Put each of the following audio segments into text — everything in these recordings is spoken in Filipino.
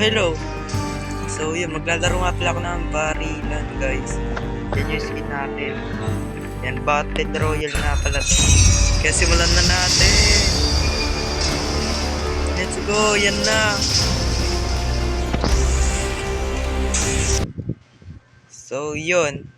hello. So, yun, maglalaro nga pala ako ng barilan, guys. Yan yung skin natin. Yan, Battle Royale nga pala. to. Kaya simulan na natin. Let's go, yan na. So, yun.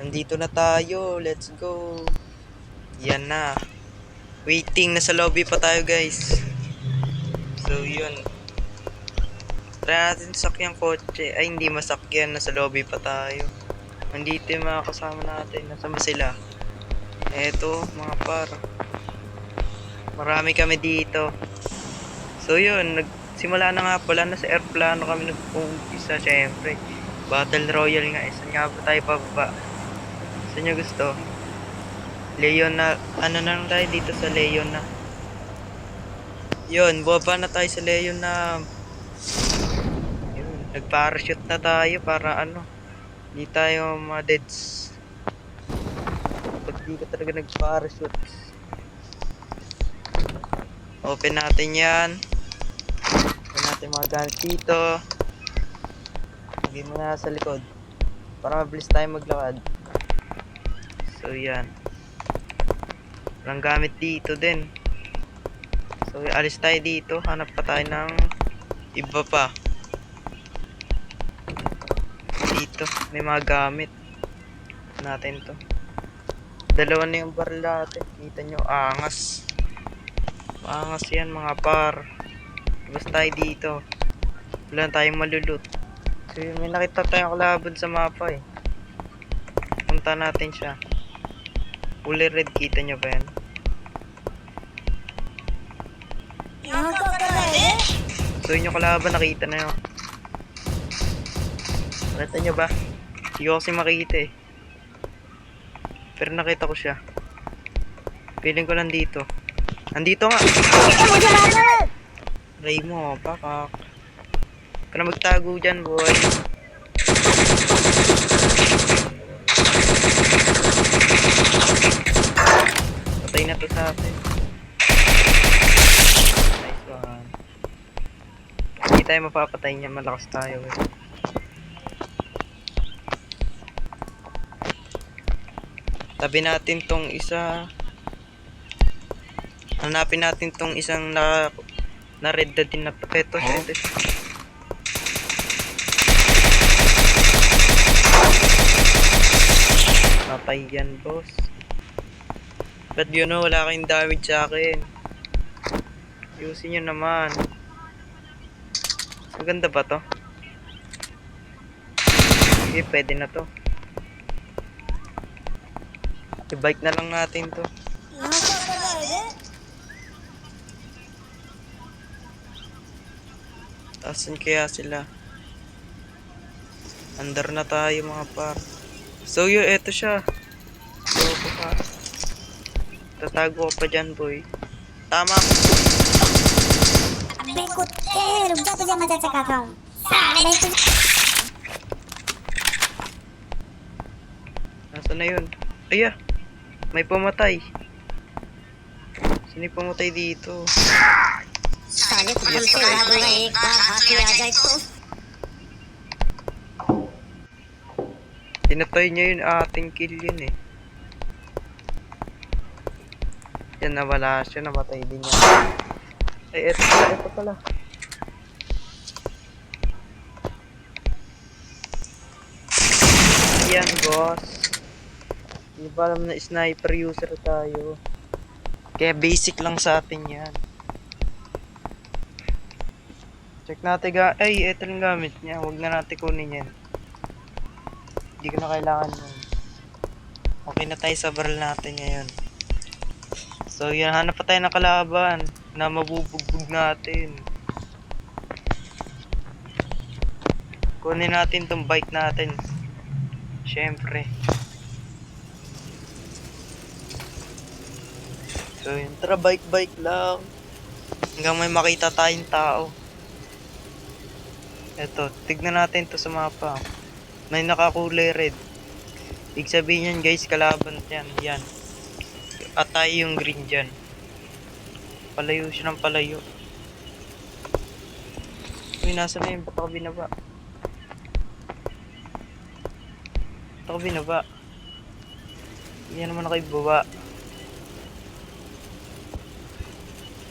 Nandito na tayo. Let's go. Yan na. Waiting, nasa lobby pa tayo, guys. So, yun. Try natin sakyang kotse. Ay, hindi masakyan. Nasa lobby pa tayo. Nandito yung mga kasama natin. Nasaan ba sila? Eto, mga par. Marami kami dito. So, yun. Nagsimula na nga pala. Nasa airplano kami nag-umpisa, syempre. Battle Royale nga. Saan nga ba tayo pababa? Saan nyo gusto? Leon na, ano na lang tayo dito sa Leon na. Yun, baba na tayo sa Leon na. Nag-parachute na tayo para ano, hindi tayo ma-deads. Pag di ka talaga nag-parachute. Open natin yan. Open natin mga gamit dito. Lagay mo na sa likod. Para mabilis tayo maglakad. So yan. Walang gamit dito din. So alis tayo dito. Hanap pa tayo ng iba pa. Dito. May mga gamit. Natin to. Dalawa na yung baril natin. Kita nyo. Angas. Angas yan mga par. Basta tayo dito. Wala na tayong malulot. So may nakita tayong kalaban sa mapa eh. Punta natin siya. Kulay red, kita nyo ba yan? So yun yung kalaban, nakita na yun. Nakita nyo ba? Hindi ko kasi makita eh. Pero nakita ko siya. Feeling ko nandito. Nandito nga! Ray mo, pakak. Huwag na magtago dyan, boy. Patay na to sa atin. Nice one. Hindi tayo mapapatay niya, malakas tayo eh. Tabi natin tong isa. Hanapin natin tong isang na na red na din na ito, Huh? ito. Patay yan, boss. Ba't yun o, wala kayong damage sa akin. Ayusin nyo naman. Maganda ba to? Sige, pwede na to. I-bike na lang natin to. Asan kaya sila? Under na tayo mga par. So yun, eto siya. Loko ka. Tatago ka pa dyan, boy. Tama ko. अबे कुत्ते रुक जा तुझे मजा चखाता हूँ साले तुझे Nasaan na yun? Aya! May pumatay. Sino yung pumatay dito? साले तुझे से भागूंगा एक बार हाथी आ जाए तो Tinatay niya yun, ating kill yun eh. Yan, nawala siya, namatay din niya. Ay, eto pala, eto pala. Yan, boss. Hindi ba alam na sniper user tayo? Kaya basic lang sa atin yan. Check natin ga... Ay, eto lang gamit niya. Huwag na natin kunin yan. Hindi ko na kailangan yun. Okay na tayo sa barrel natin ngayon. So yan, hanap pa tayo ng kalaban na mabubugbog natin. Kunin natin tong bike natin. Siyempre. So yun, tara bike-bike lang. Hanggang may makita tayong tao. Eto, tignan natin to sa mapa. May nakakulay red. Ibig sabihin yan guys, kalaban yan. Yan. Atay yung green dyan. Palayo siya ng palayo. Uy, nasa na yun? Ba't ako binaba? Ba't ako binaba? Hindi naman ako ibaba.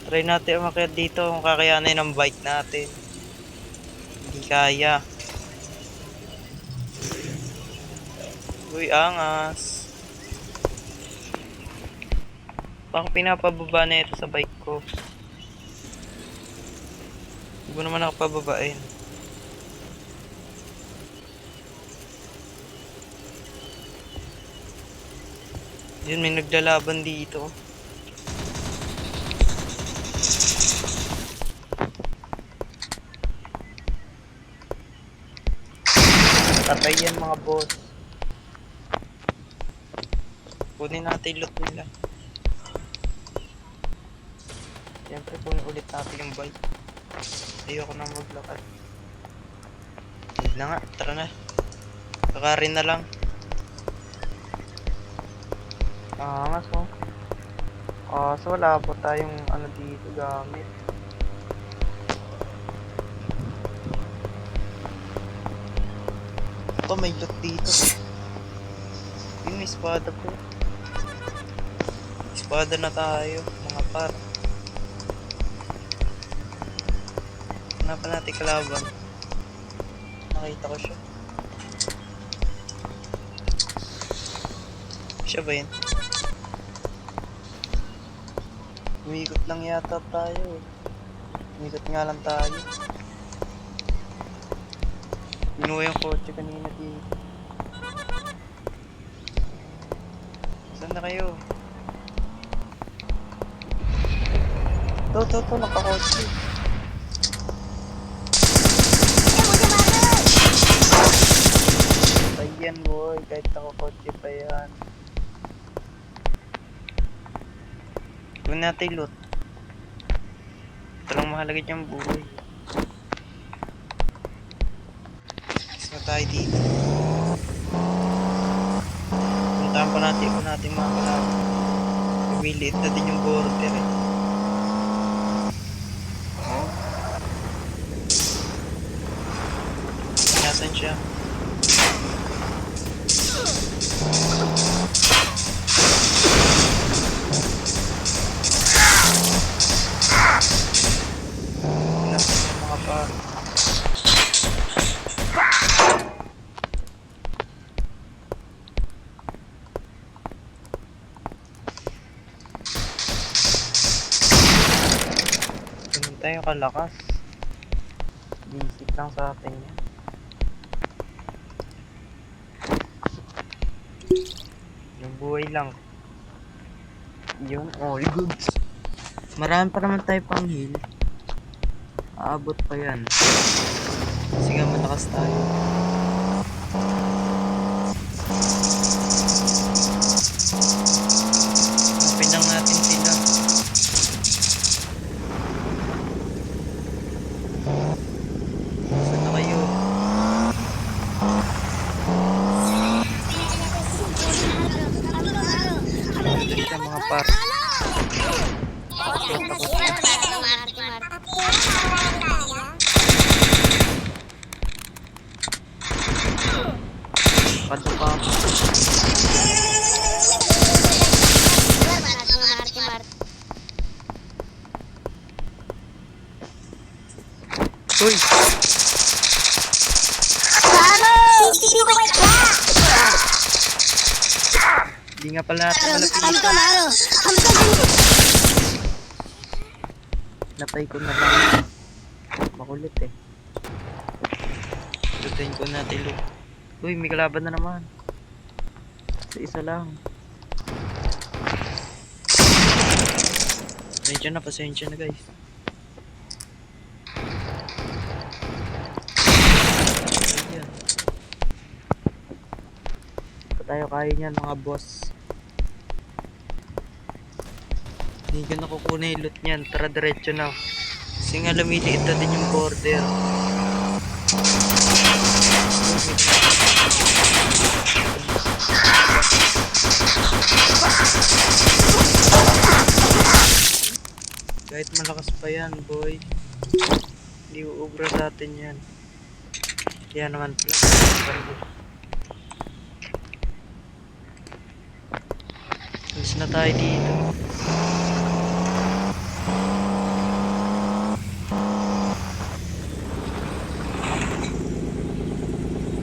Try natin umakyat dito kung kakayanin ng bike natin. Hindi kaya. Uy, angas. Baka pinapababa na ito sa bike ko. Hindi naman ako pababain. Yun, may naglalaban dito. Patay yan mga boss. Kunin natin loot nila. Siyempre kunin ulit natin yung bike. Ayoko na maglakad. Huwag na nga, tara na. Kakarin na lang. Ah, nga so. Ah, so wala po tayong ano dito gamit. Ito may loot dito. May espada po. Espada na tayo, mga par. Hanapan natin kalaban. Nakita ko siya. Siya ba yun? Umikot lang yata tayo. Umikot nga lang tayo. Binuha yung kotse kanina dito. Saan na kayo? To, to, to, nakakotse. Ayan boy, kahit nakakotse pa yan. Huwag natin loot. Ito lang mahalaga dyan buhay. Tayo dito. Puntahan pa natin kung natin mga kalaban. Lumiliit na din yung border eh. Oh. Nasaan siya? Nasaan yung mga? Tayo kalakas. Visit lang sa atin yan. Yung buhay lang. Yun, all goods. Marami pa naman tayo pang heal. Aabot pa yan. Sige, malakas tayo. Kadto pa ako. Uy! Hindi nga pala natin malapitan. Napay ko na lang. Makulit eh. Lutin ko natin look. Uy, may kalaban na naman. Sa isa lang. Pasensya na, pasensya na guys. Ayan. Tayo kaya niyan mga boss. Hindi ko na kukunin yung loot niyan. Tara diretso na. Kasi nga lumiliit na din yung border. Kahit malakas pa yan, boy. Hindi uubra sa atin yan. Yan naman pala. Alis na tayo dito.